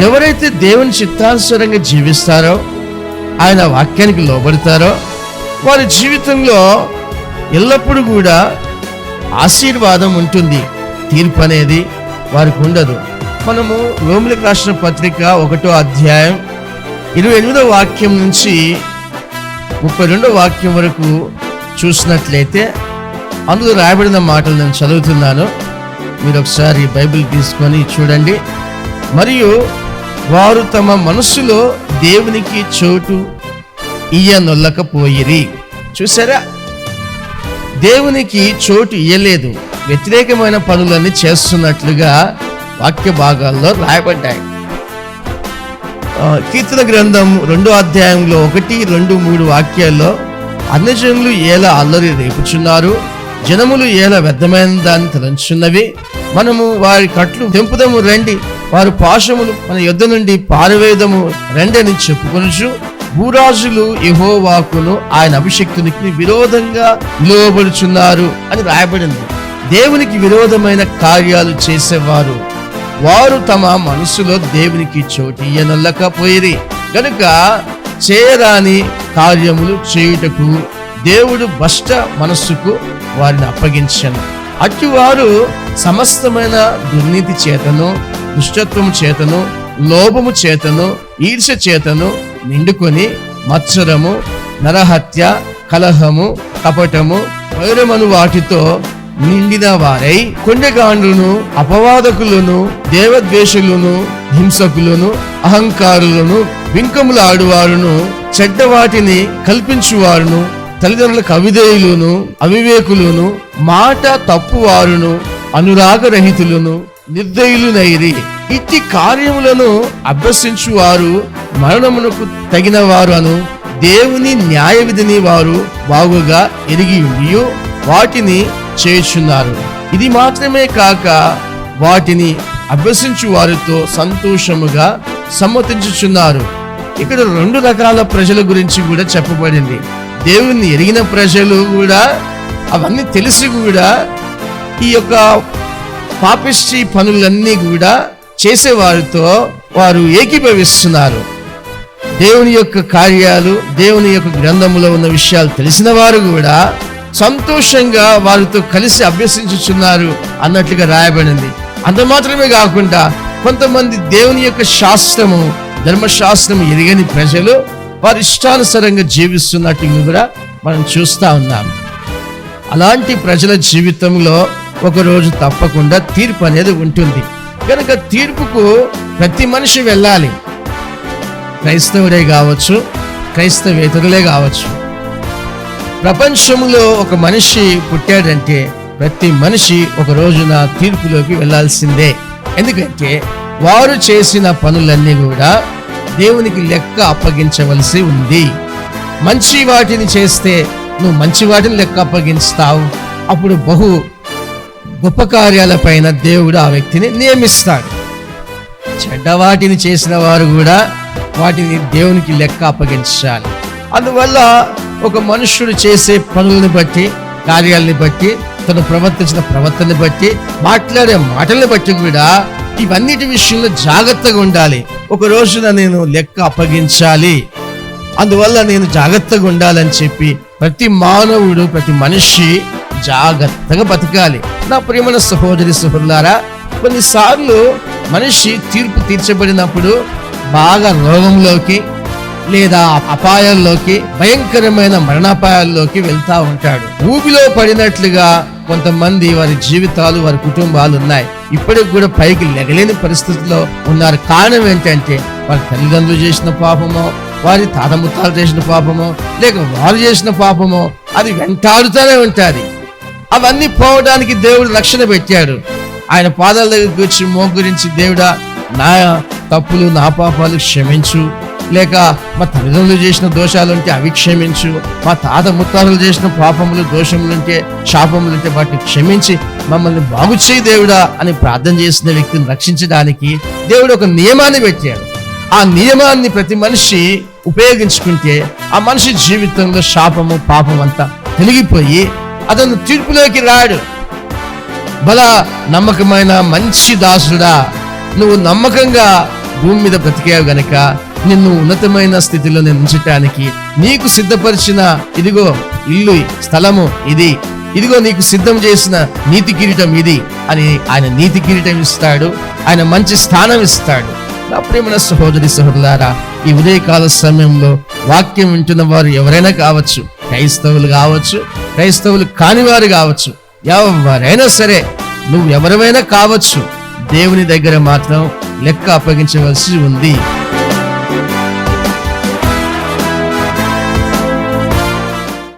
ఎవరైతే దేవుని చిత్తానుసారంగా జీవిస్తారో ఆయన వాక్యానికి లోబడతారో వారి జీవితంలో ఎల్లప్పుడూ కూడా ఆశీర్వాదం ఉంటుంది. తీర్పు అనేది వారికి ఉండదు. మనము రోమిలకు రాసిన పత్రిక ఒకటో అధ్యాయం ఇరవై ఎనిమిదో వాక్యం నుంచి ముప్పై రెండో వాక్యం వరకు చూసినట్లయితే అందులో రాయబడిన మాటలు నేను చదువుతున్నాను. మీరు ఒకసారి బైబిల్ తీసుకొని చూడండి. మరియు వారు తమ మనస్సులో దేవునికి చోటు ఇయ్యనొల్లకపోయిరి. చూసారా దేవునికి చోటు ఇయ్యలేదు. వ్యతిరేకమైన పనులన్నీ చేస్తున్నట్లుగా వాక్య భాగాల్లో రాయబడ్డాయి. కీర్తన గ్రంథం రెండో అధ్యాయంలో ఒకటి రెండు మూడు వాక్యాల్లో అన్యజనులు ఎలా అల్లరి రేపుచున్నారు? జనములు ఏల వ్యర్థమైన దాన్ని తలంచున్నవి మనము వారి కట్లు తెంపుదము రండి. వారు పాశములు మన యుద్ధ నుండి పారవేదము రండి అని చెప్పుకొనుచు భూరాజులు యహోవాకును ఆయన అభిషక్తునికి విరోధంగా నిలువబడుచున్నారు అని రాయబడింది. దేవునికి విరోధమైన కార్యాలు చేసేవారు. వారు తమ మనసులో దేవునికి చోటు ఇయ్యనొల్లకపోయిరి. గనుక చేయరాని కార్యములు చేయుటకు దేవుడు భ్రష్ట మనస్సుకు వారిని అప్పగించను. అట్టి వారు సమస్తమైన దుర్నీతి చేతను దుష్టత్వము చేతను లోభము చేతను ఈర్ష చేతను నిండుకొని మత్సరము నరహత్య కలహము కపటము వైరమను వాటితో నిండిన వారై కొండగాండ్రును అపవాదకులను దేవద్వేషులను హింసకులను అహంకారులను వింకములు ఆడువారును చెడ్డ వాటిని కల్పించువారును తల్లిదండ్రులకు అవిధేయులను అవివేకులను మాట తప్పువారును అనురాగరహితులను నిర్దయులునైరి. ఇట్టి కార్యములను అభ్యసించువారు మరణమునకు తగిన వారు అను దేవుని న్యాయ విధిని వారు బాగుగా ఎరిగి ఉండియు వాటిని చేయుచున్నారు. ఇది మాత్రమే కాక వాటిని అభ్యసించు వారితో సంతోషముగా సమ్మతించుచున్నారు. ఇక్కడ రెండు రకాల ప్రజల గురించి కూడా చెప్పబడింది. దేవుని ఎరిగిన ప్రజలు కూడా అవన్నీ తెలిసి కూడా ఈ యొక్క పాపిష్టి పనులన్నీ కూడా చేసేవారితో వారు ఏకీభవిస్తున్నారు. దేవుని యొక్క కార్యాలు దేవుని యొక్క గ్రంథంలో ఉన్న విషయాలు తెలిసిన వారు కూడా సంతోషంగా వారితో కలిసి అభ్యసించుచున్నారు అన్నట్లుగా రాయబడింది. అంత మాత్రమే కాకుండా కొంతమంది దేవుని యొక్క శాస్త్రము ధర్మశాస్త్రము ఎరిగని ప్రజలు వారి ఇష్టానుసారంగా జీవిస్తున్నట్టు కూడా మనం చూస్తూ ఉన్నాం. అలాంటి ప్రజల జీవితంలో ఒకరోజు తప్పకుండా తీర్పు అనేది ఉంటుంది. కనుక తీర్పుకు ప్రతి మనిషి వెళ్ళాలి. క్రైస్తవుడే కావచ్చు క్రైస్తవేతరులే కావచ్చు. ప్రపంచంలో ఒక మనిషి పుట్టాడంటే ప్రతి మనిషి ఒక రోజున తీర్పులోకి వెళ్ళాల్సిందే. ఎందుకంటే వారు చేసిన పనులన్నీ కూడా దేవునికి లెక్క అప్పగించవలసి ఉంది. మంచి వాటిని చేస్తే నువ్వు మంచి వాటిని లెక్క అప్పగిస్తావు అప్పుడు బహు గొప్ప కార్యాలపైన దేవుడు ఆ వ్యక్తిని నియమిస్తాడు. చెడ్డ వాటిని చేసిన వారు కూడా వాటిని దేవునికి లెక్క అప్పగించాలి. అందువల్ల ఒక మనుష్యుడు చేసే పనులను బట్టి కార్యాలని బట్టి తను ప్రవర్తించిన ప్రవర్తనని బట్టి మాట్లాడే మాటలను బట్టి కూడా ఇవన్నిటి విషయంలో జాగ్రత్తగా ఉండాలి. ఒక రోజున నేను లెక్క అప్పగించాలి. అందువల్ల నేను జాగ్రత్తగా ఉండాలని చెప్పి ప్రతి మానవుడు ప్రతి మనిషి జాగ్రత్తగా బతకాలి. నా ప్రియమైన సహోదరి సహోదరులారా కొన్నిసార్లు మనిషి తీర్పు తీర్చబడినప్పుడు బాగా రోగంలోకి లేదా అపాయాల్లోకి భయంకరమైన మరణాపాయాల్లోకి వెళ్తా ఉంటాడు. భూమిలో పడినట్లుగా కొంతమంది వారి జీవితాలు వారి కుటుంబాలు ఉన్నాయి. ఇప్పటికి కూడా పైకి లెగలేని పరిస్థితిలో ఉన్నారు. కారణం ఏంటంటే వారి తల్లిదండ్రులు చేసిన పాపమో వారి తాతముత్తాలు చేసిన పాపమో లేక వారు చేసిన పాపమో అది వెంటాడుతూనే ఉంటుంది. అవన్నీ పోవడానికి దేవుడు రక్షణ పెట్టాడు. ఆయన పాదాల దగ్గరికి వచ్చి మోగురించి దేవుడా నా తప్పులు నా పాపాలు క్షమించు. లేక మా తల్లిదండ్రులు చేసిన దోషాలుంటే అవి క్షమించు. మా తాత ముత్తాతలు చేసిన పాపములు దోషములుంటే శాపములుంటే వాటిని క్షమించి మమ్మల్ని బాగు చేయి దేవుడా అని ప్రార్థన చేసిన వ్యక్తిని రక్షించడానికి దేవుడు ఒక నియమాన్ని పెట్టాడు. ఆ నియమాన్ని ప్రతి మనిషి ఉపయోగించుకుంటే ఆ మనిషి జీవితంలో శాపము పాపం అంతా తొలగిపోయి అతను తీర్పులోకి రాడు. బల నమ్మకమైన మంచి దాసుడా నువ్వు నమ్మకంగా భూమి మీద బ్రతికావు గనక నిన్ను ఉన్నతమైన స్థితిలో నిర్మించటానికి నీకు సిద్ధపరిచిన ఇదిగో ఇల్లు స్థలము ఇది. ఇదిగో నీకు సిద్ధం చేసిన నీతి కిరీటం ఇది అని ఆయన నీతి కిరీటం ఇస్తాడు ఆయన మంచి స్థానం ఇస్తాడు. నా ప్రేమన సహోదరి సహోదరులారా ఈ ఉదయకాల సమయంలో వాక్యం వింటున్న వారు ఎవరైనా కావచ్చు క్రైస్తవులు కావచ్చు క్రైస్తవులు కానివారు కావచ్చు ఎవరైనా సరే నువ్వు ఎవరివైనా కావచ్చు దేవుని దగ్గర మాత్రం లెక్క అప్పగించవలసి ఉంది.